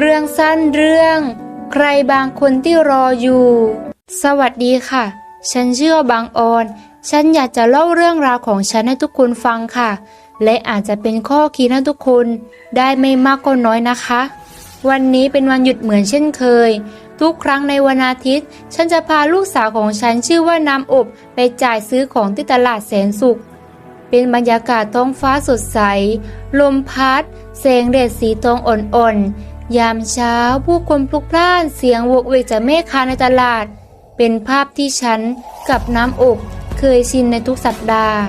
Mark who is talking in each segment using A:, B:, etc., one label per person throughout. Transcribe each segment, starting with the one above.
A: เรื่องสั้นเรื่อง ใครบางคนที่รออยู่ สวัสดีค่ะ ฉันเชื่อบางออน ฉันอยากจะเล่าเรื่องราวของฉันให้ทุกคนฟังค่ะ และอาจจะเป็นข้อคิดให้ทุกคน ได้ไม่มากก็น้อยนะคะ วันนี้เป็นวันหยุดเหมือนเช่นเคย ทุกครั้งในวันอาทิตย์ ฉันจะพาลูกสาวของฉันชื่อว่าน้ำอบไปจ่ายซื้อของที่ตลาดแสนสุขเป็นบรรยากาศท้องฟ้าสดใส ลมพัดแสงแดดสีทองอ่อนๆ ยามเช้าผู้คนพลุกพล่านเสียงโวกเวกจากแม่ค้าในตลาด เป็นภาพที่ฉันกับน้ำอบเคยชินในทุกสัปดาห์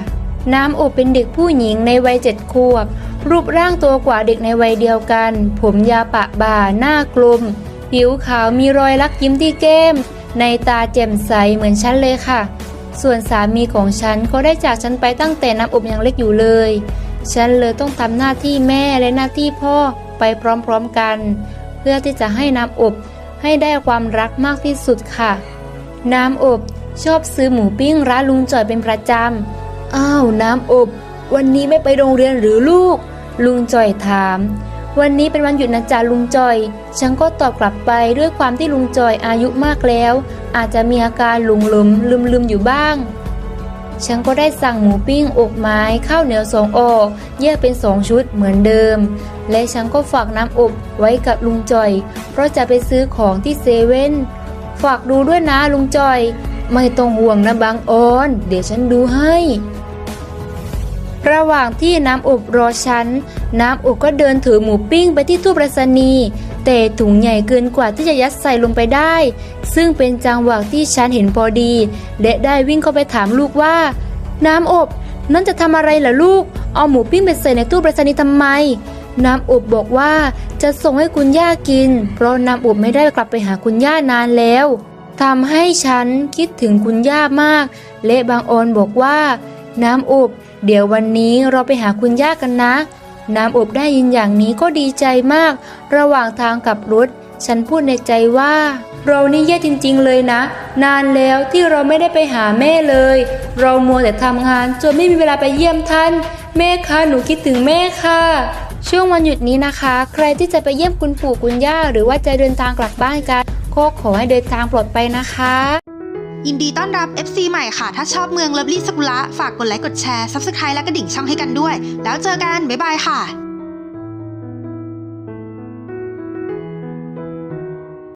A: น้ำอบเป็นเด็กผู้หญิงในวัยเจ็ดขวบ รูปร่างตัวกว่าเด็กในวัยเดียวกัน ผมยาวปะบ่าหน้ากลม ผิวขาวมีรอยลักยิ้มที่แก้ม ในตาแจ่มใสเหมือนฉันเลยค่ะ ส่วนสามีของฉันเขาได้จากฉันไปตั้งแต่น้ำอบยังเล็กอยู่เลย ฉันเลยต้องทำหน้าที่แม่และหน้าที่พ่อ ไปพร้อมๆกัน เพื่อที่จะให้น้ำอบให้ได้ความรักมากที่สุดค่ะ น้ำอบชอบซื้อหมูปิ้งร้านลุงจ่อยเป็นประจำอ้าวน้ำอบ วันนี้ไม่ไปโรงเรียนหรือลูก ลุงจ่อยถาม วันนี้เป็นวันหยุดนะจ๊ะลุงจอย ฉันก็ตอบกลับไปด้วยความที่ลุงจอยอายุมากแล้ว อาจจะมีอาการหลงหลมลืมลืมอยู่บ้าง ฉันก็ได้สั่งหมูปิ้งอกไม้ข้าวเหนียวสองออกแยกเป็นสองชุดเหมือนเดิม และฉันก็ฝากน้ำอบไว้กับลุงจอย เพราะจะไปซื้อของที่เซเว่นฝากดูด้วยนะลุงจอย ไม่ต้องห่วงนะบางออน เดี๋ยวฉันดูให้ ระหว่างที่น้ำอบรอฉัน น้ำอบก็เดินถือหมูปิ้งไปที่ตู้ปรษณีย์ แต่ถุงใหญ่เกินกว่าที่จะยัดใส่ลงไปได้ ซึ่งเป็นจังหวะที่ฉันเห็นพอดี และได้วิ่งเข้าไปถามลูกว่า น้ำอบนั่นจะทำอะไรล่ะลูก เอาหมูปิ้งไปใส่ในตู้ปรษณีย์ทำไม น้ำอบบอกว่าจะส่งให้คุณย่ากิน เพราะน้ำอบไม่ได้กลับไปหาคุณย่านานแล้วทำให้ฉันคิดถึงคุณย่ามาก และบางออนบอกว่า น้ำอบ เดี๋ยววันนี้เราไปหาคุณย่ากันนะ น้ำอบได้ยินอย่างนี้ก็ดีใจมาก ระหว่างทางกลับรถ ฉันพูดในใจว่า เรานี่แย่จริงๆเลยนะ นานแล้วที่เราไม่ได้ไปหาแม่เลย เรามัวแต่ทำงานจนไม่มีเวลาไปเยี่ยมท่าน แม่คะหนูคิดถึงแม่ค่ะช่วงวันหยุดนี้นะคะ ใครที่จะไปเยี่ยมคุณปู่คุณย่า หรือว่าจะเดินทางกลับบ้านกันก็ขอให้เดินทางปลอดภัยนะคะ
B: ยินดีต้อนรับ FC ใหม่ค่ะ ถ้าชอบเมืองเลิฟลี่สกุละฝากกดไลค์กดแชร์ซับสไครต์และกระดิ่งช่องให้กันด้วย แล้วเจอกัน บ๊ายบายค่ะ